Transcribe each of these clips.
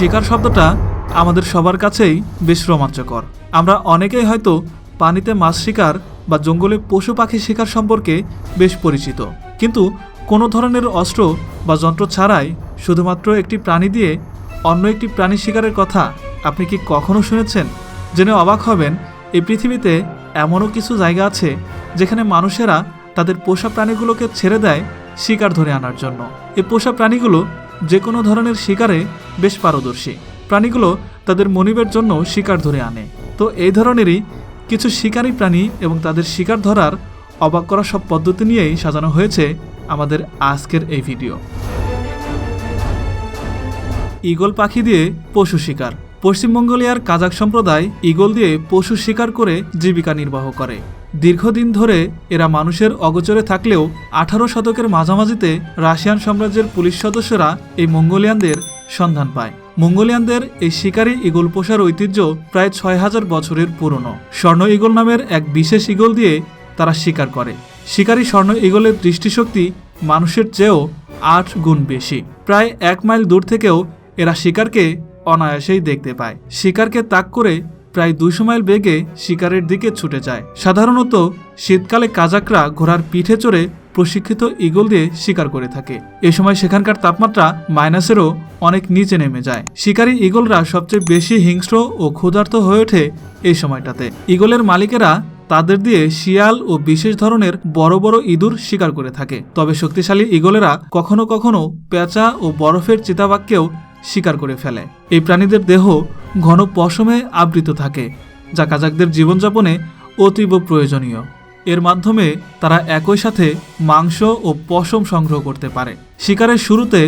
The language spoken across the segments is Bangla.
শিকার শব্দটা আমাদের সবার কাছেই বেশ রোমাঞ্চকর। আমরা অনেকেই হয়তো পানিতে মাছ শিকার বা জঙ্গলে পশু পাখি শিকার সম্পর্কে বেশ পরিচিত। কিন্তু কোনো ধরনের অস্ত্র বা যন্ত্র ছাড়াই শুধুমাত্র একটি প্রাণী দিয়ে অন্য একটি প্রাণী শিকারের কথা আপনি কি কখনো শুনেছেন? জেনে অবাক হবেন, এই পৃথিবীতে এমনও কিছু জায়গা আছে যেখানে মানুষেরা তাদের পোষা প্রাণীগুলোকে ছেড়ে দেয় শিকার ধরে আনার জন্য। এই পোষা প্রাণীগুলো যে কোনো ধরনের শিকারে বেশ পারদর্শী। প্রাণীগুলো তাদের মনিবের জন্য শিকার ধরে আনে। তো এই ধরনেরই কিছু শিকারী প্রাণী এবং তাদের শিকার ধরার অবাক করা সব পদ্ধতি নিয়েই সাজানো হয়েছে আমাদের আজকের এই ভিডিও। ঈগল পাখি দিয়ে পশু শিকার। পশ্চিম মঙ্গোলিয়ার কাজাক সম্প্রদায় ঈগল দিয়ে পশু শিকার করে জীবিকা নির্বাহ করে। দীর্ঘদিন ধরে এরা মানুষের অগোচরে থাকলেও আঠারো শতকের মাঝামাঝিতে রাশিয়ান সাম্রাজ্যের পুলিশ সদস্যরা এই মঙ্গোলিয়ানদের সন্ধান পায়। মঙ্গোলিয়ানদের এই শিকারী ঈগল পোষার ঐতিহ্য প্রায় ছয় হাজার বছরের পুরনো। স্বর্ণ ঈগল নামের এক বিশেষ ঈগল দিয়ে তারা শিকার করে। শিকারী স্বর্ণ ঈগলের দৃষ্টিশক্তি মানুষের চেয়েও আট গুণ বেশি। প্রায় এক মাইল দূর থেকেও এরা শিকারকে অনায়াসেই দেখতে পায়। শিকারকে তাক করে প্রায় দুশো মাইল বেগে শিকারের দিকে ছুটে যায়। সাধারণত শীতকালে কাজাকরা ঘোড়ার পিঠে চড়ে প্রশিক্ষিত ঈগল দিয়ে শিকার করে থাকে। এ সময় সেখানকার তাপমাত্রা মাইনাসেরও অনেক নিচে নেমে যায়। শিকারী ঈগলরা সবচেয়ে বেশি হিংস্র ও ক্ষুধার্ত হয়ে ওঠে এই সময়টাতে। ঈগলের মালিকেরা তাদের দিয়ে শিয়াল ও বিশেষ ধরনের বড় বড় ইঁদুর শিকার করে থাকে। তবে শক্তিশালী ঈগলেরা কখনো কখনো পেঁচা ও বরফের চিতাবাঘকেও শিকার করে ফেলে। এই প্রাণীদের দেহ ঘন পশমে আবৃত থাকে, যা কাজাকদের জীবনযাপনে অতীব প্রয়োজনীয়। এর মাধ্যমে তারা একই সাথে মাংস ও পশম সংগ্রহ করতে পারে। শিকারের শুরুতে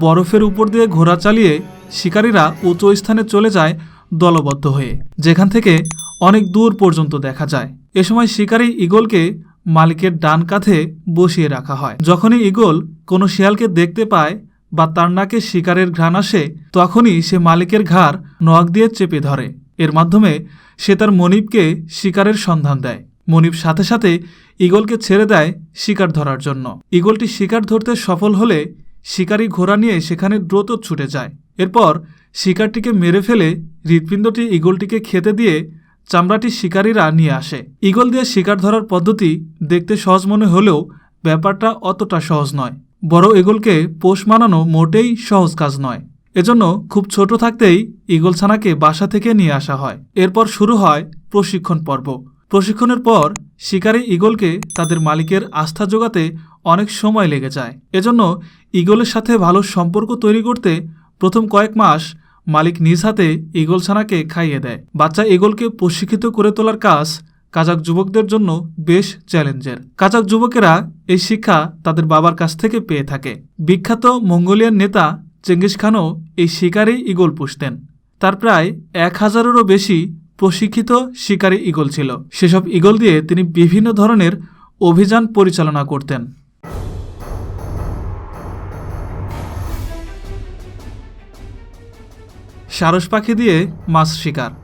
বরফের উপর দিয়ে ঘোড়া চালিয়ে শিকারীরা উঁচু স্থানে চলে যায় দলবদ্ধ হয়ে, যেখান থেকে অনেক দূর পর্যন্ত দেখা যায়। এ সময় শিকারী ঈগলকে মালিকের ডান কাঁধে বসিয়ে রাখা হয়। যখনই ঈগল কোনো শিয়ালকে দেখতে পায় বা তার নাকে শিকারের ঘ্রাণ আসে, তখনই সে মালিকের ঘাড় নখ দিয়ে চেপে ধরে। এর মাধ্যমে সে তার মনিবকে শিকারের সন্ধান দেয়। মনিব সাথে সাথে ঈগলকে ছেড়ে দেয় শিকার ধরার জন্য। ঈগলটি শিকার ধরতে সফল হলে শিকারী ঘোড়া নিয়ে সেখানে দ্রুত ছুটে যায়। এরপর শিকারটিকে মেরে ফেলে হৃৎপিণ্ডটি ঈগলটিকে খেতে দিয়ে চামড়াটি শিকারীরা নিয়ে আসে। ঈগল দিয়ে শিকার ধরার পদ্ধতি দেখতে সহজ মনে হলেও ব্যাপারটা অতটা সহজ নয়। বড় ঈগলকে পোষ মানানো মোটেই সহজ কাজ নয়। এজন্য খুব ছোট থাকতেই ঈগল ছানাকে বাসা থেকে নিয়ে আসা হয়। এরপর শুরু হয় প্রশিক্ষণ পর্ব। প্রশিক্ষণের পর শিকারী ঈগলকে তাদের মালিকের আস্থা জোগাতে অনেক সময় লেগে যায়। এজন্য ঈগলের সাথে ভালো সম্পর্ক তৈরি করতে প্রথম কয়েক মাস মালিক নিজ হাতে ঈগল ছানাকে খাইয়ে দেয়। বাচ্চা ঈগলকে প্রশিক্ষিত করে তোলার কাজ কাজাক যুবকদের জন্য বেশ চ্যালেঞ্জের। কাজাক যুবকেরা এই শিক্ষা তাদের বাবার কাছ থেকে পেয়ে থাকে। বিখ্যাত মঙ্গোলিয়ান নেতা চেঙ্গিস খানও এই শিকারী ঈগল পুষতেন। তার প্রায় এক হাজারেরও বেশি প্রশিক্ষিত শিকারী ঈগল ছিল। সেসব ঈগল দিয়ে তিনি বিভিন্ন ধরনের অভিযান পরিচালনা করতেন। সারস পাখি দিয়ে মাছ শিকার।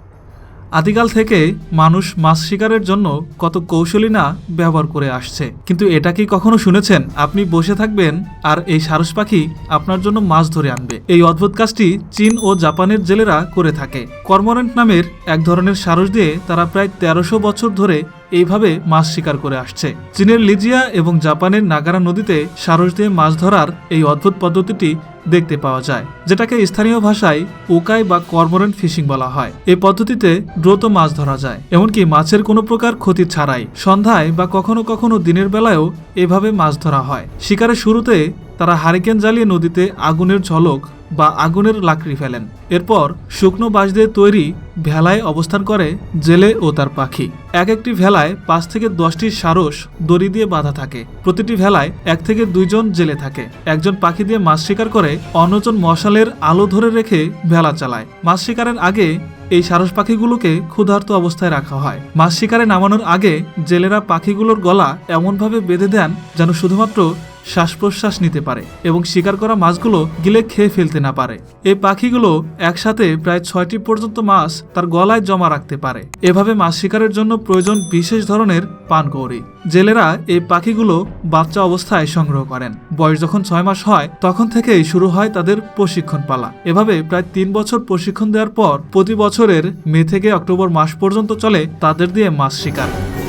আদিকাল থেকে মানুষ মাছ শিকারের জন্য কত কৌশলী না ব্যবহার করে আসছে। কিন্তু এটা কি কখনো শুনেছেন? আপনি বসে থাকবেন আর এই সারস পাখি আপনার জন্য মাছ ধরে আনবে। এই অদ্ভুত কাজটি চীন ও জাপানের জেলেরা করে থাকে। কর্মরেন্ট নামের এক ধরনের সারস দিয়ে তারা প্রায় তেরোশো বছর ধরে এইভাবে মাছ শিকার করে আসছে। চীনের লিজিয়া এবং জাপানের নাগারা নদীতে সারস দিয়ে মাছ ধরার এই অদ্ভুত পদ্ধতিটি দেখতে পাওয়া যায়, যেটাকে স্থানীয় ভাষায় উকাই বা কর্মরেন্ট ফিশিং বলা হয়। এই পদ্ধতিতে দ্রুত মাছ ধরা যায়, এমনকি মাছের কোনো প্রকার ক্ষতি ছাড়াই। সন্ধ্যায় বা কখনো কখনো দিনের বেলায়ও এভাবে মাছ ধরা হয়। শিকারের শুরুতে তারা হারিকেন জ্বালিয়ে নদীতে আগুনের ঝলক বা আগুনের লাকড়ি ফেলেন। এরপর শুকনো বাঁশ দিয়ে তৈরি ভেলায় অবস্থান করে জেলে ও তার পাখি। এক একটি ভেলায় পাঁচ থেকে দশটি সারস দড়ি দিয়ে বাঁধা থাকে। প্রতিটি ভেলায় এক থেকে দুইজন জেলে থাকে। একজন পাখি দিয়ে মাছ শিকার করে, অন্যজন মশালের আলো ধরে রেখে ভেলা চালায়। মাছ শিকারের আগে এই সারস পাখিগুলোকে ক্ষুধার্ত অবস্থায় রাখা হয়। মাছ শিকারে নামানোর আগে জেলেরা পাখিগুলোর গলা এমনভাবে বেঁধে দেন যেন শুধুমাত্র শ্বাস প্রশ্বাস নিতে পারে এবং শিকার করা মাছগুলো গিলে খেয়ে ফেলতে না পারে। এই পাখিগুলো একসাথে প্রায় ছয়টি পর্যন্ত মাছ তার গলায় জমা রাখতে পারে। এভাবে মাছ শিকারের জন্য প্রয়োজন বিশেষ ধরনের পানকৌড়ি। জেলেরা এই পাখিগুলো বাচ্চা অবস্থায় সংগ্রহ করেন। বয়স যখন ছয় মাস হয়, তখন থেকেই শুরু হয় তাদের প্রশিক্ষণ পালা। এভাবে প্রায় তিন বছর প্রশিক্ষণ দেওয়ার পর প্রতি বছরের মে থেকে অক্টোবর মাস পর্যন্ত চলে তাদের দিয়ে মাছ শিকার।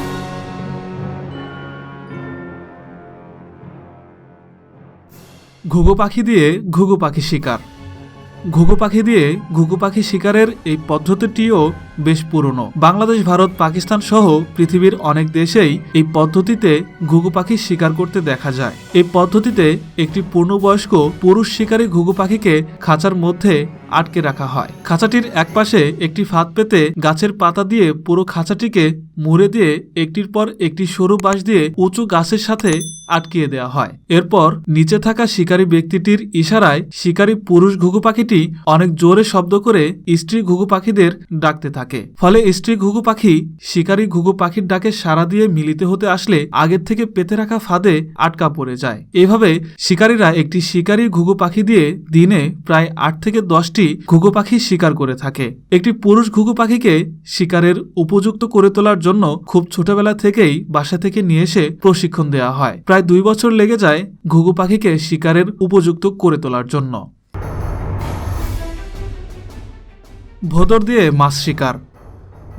ঘুঘু পাখি দিয়ে ঘুঘু পাখি শিকার। ঘুঘু পাখি দিয়ে ঘুঘু পাখি শিকারের এই পদ্ধতিটিও বেশ পুরনো। বাংলাদেশ, ভারত, পাকিস্তান সহ পৃথিবীর অনেক দেশেই এই পদ্ধতিতে ঘুঘু পাখি শিকার করতে দেখা যায়। এই পদ্ধতিতে একটি পূর্ণবয়স্ক পুরুষ শিকারী ঘুঘু পাখিকে খাঁচার মধ্যে আটকে রাখা হয়। খাঁচাটির একপাশে একটি ফাঁদ পেতে গাছের পাতা দিয়ে পুরো খাঁচাটিকে মুড়ে দিয়ে একটির পর একটি সরু বাঁশ দিয়ে উঁচু গাছের সাথে আটকিয়ে দেওয়া হয়। এরপর নিচে থাকা শিকারী ব্যক্তিটির ইশারায় শিকারী পুরুষ ঘুঘু পাখিটি অনেক জোরে শব্দ করে স্ত্রী ঘুঘু পাখিদের ডাকতে থাকে। ফলে স্ত্রী ঘুঘু পাখি শিকারী ঘুঘু পাখির ডাকে সাড়া দিয়ে মিলিত হতে আসলে আগের থেকে পেতে রাখা ফাঁদে আটকা পড়ে যায়। এভাবে শিকারীরা একটি শিকারী ঘুঘু পাখি দিয়ে দিনে প্রায় আট থেকে দশটি ঘুঘু পাখি শিকার করে থাকে। একটি পুরুষ ঘুঘু পাখিকে শিকারের উপযুক্ত করে তোলার জন্য খুব ছোটবেলা থেকেই বাসা থেকে নিয়ে এসে প্রশিক্ষণ দেওয়া হয়। প্রায় দুই বছর লেগে যায় ঘুঘু পাখিকে শিকারের উপযুক্ত করে তোলার জন্য। ভোদর দিয়ে মাছ শিকার।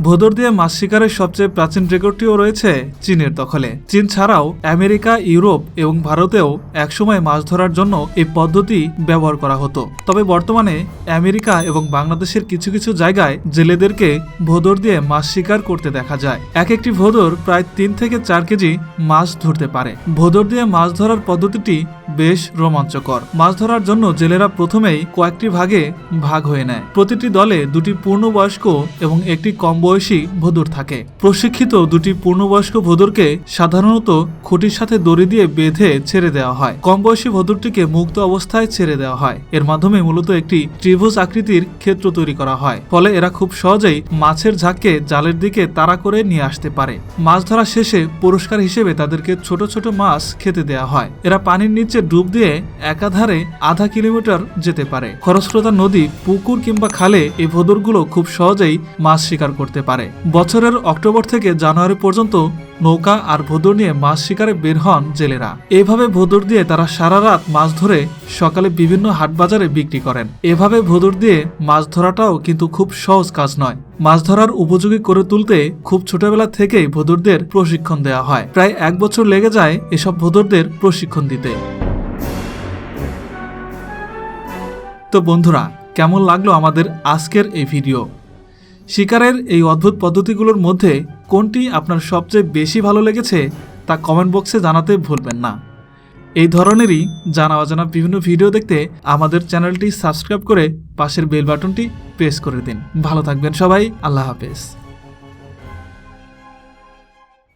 ভোদর দিয়ে মাছ শিকারের সবচেয়ে প্রাচীন রেকর্ডটিও রয়েছে চীনের দখলে। চীন ছাড়াও আমেরিকা, ইউরোপ এবং ভারতেও একসময় মাছ ধরার জন্য এই পদ্ধতি ব্যবহার করা হতো। তবে বর্তমানে আমেরিকা এবং বাংলাদেশের কিছু কিছু জায়গায় জেলেদেরকে ভোদর দিয়ে মাছ শিকার করতে দেখা যায়। এক একটি ভোদর প্রায় তিন থেকে চার কেজি মাছ ধরতে পারে। ভোদর দিয়ে মাছ ধরার পদ্ধতিটি বেশ রোমাঞ্চকর। মাছ ধরার জন্য জেলেরা প্রথমেই কয়েকটি ভাগে ভাগ হয়ে নেয়। প্রতিটি দলে দুটি পূর্ণবয়স্ক এবং একটি কম বয়সী ভোদর থাকে। প্রশিক্ষিত দুটি পূর্ণবয়স্ক ভোদরকে সাধারণত খুঁটির সাথে দড়ি দিয়ে বেঁধে ছেড়ে দেওয়া হয়। কম বয়সী ভোদরটিকে মুক্ত অবস্থায় ছেড়ে দেওয়া হয়। এর মাধ্যমে মূলত একটি ত্রিভুজ আকৃতির ক্ষেত্র তৈরি করা হয়। ফলে এরা খুব সহজেই মাছের ঝাঁককে জালের দিকে তাড়া করে নিয়ে আসতে পারে। মাছ ধরা শেষে পুরস্কার হিসেবে তাদেরকে ছোট ছোট মাছ খেতে দেওয়া হয়। এরা পানির নিচে ডুব দিয়ে একাধারে আধা কিলোমিটার যেতে পারে। খরস্রোতা নদী, পুকুর কিংবা খালে এই ভোদরগুলো খুব সহজেই মাছ শিকার করতে পারে। বছরের অক্টোবর থেকে জানুয়ারি পর্যন্ত নৌকা আর ভোদর নিয়ে মাছ শিকারে বের হন জেলেরা। এভাবে ভোদর দিয়ে তারা সারা রাত মাছ ধরে সকালে বিভিন্ন হাট বাজারে বিক্রি করেন। এভাবে ভোদর দিয়ে মাছ ধরাটাও কিন্তু খুব সহজ কাজ নয়। মাছ ধরার উপযোগী করে তুলতে খুব ছোটবেলা থেকেই ভোদরদের প্রশিক্ষণ দেওয়া হয়। প্রায় এক বছর লেগে যায় এসব ভোদরদের প্রশিক্ষণ দিতে। তো বন্ধুরা, কেমন লাগল আমাদের আজকের এই ভিডিও? শিকারের এই অদ্ভুত পদ্ধতিগুলোর মধ্যে কোনটি আপনার সবচেয়ে বেশি ভালো লেগেছে তা কমেন্ট বক্সে জানাতে ভুলবেন না। এই ধরনেরই জানা অজানা বিভিন্ন ভিডিও দেখতে আমাদের চ্যানেলটি সাবস্ক্রাইব করে পাশের বেল বাটনটি প্রেস করে দিন। ভালো থাকবেন সবাই, আল্লাহ হাফেজ।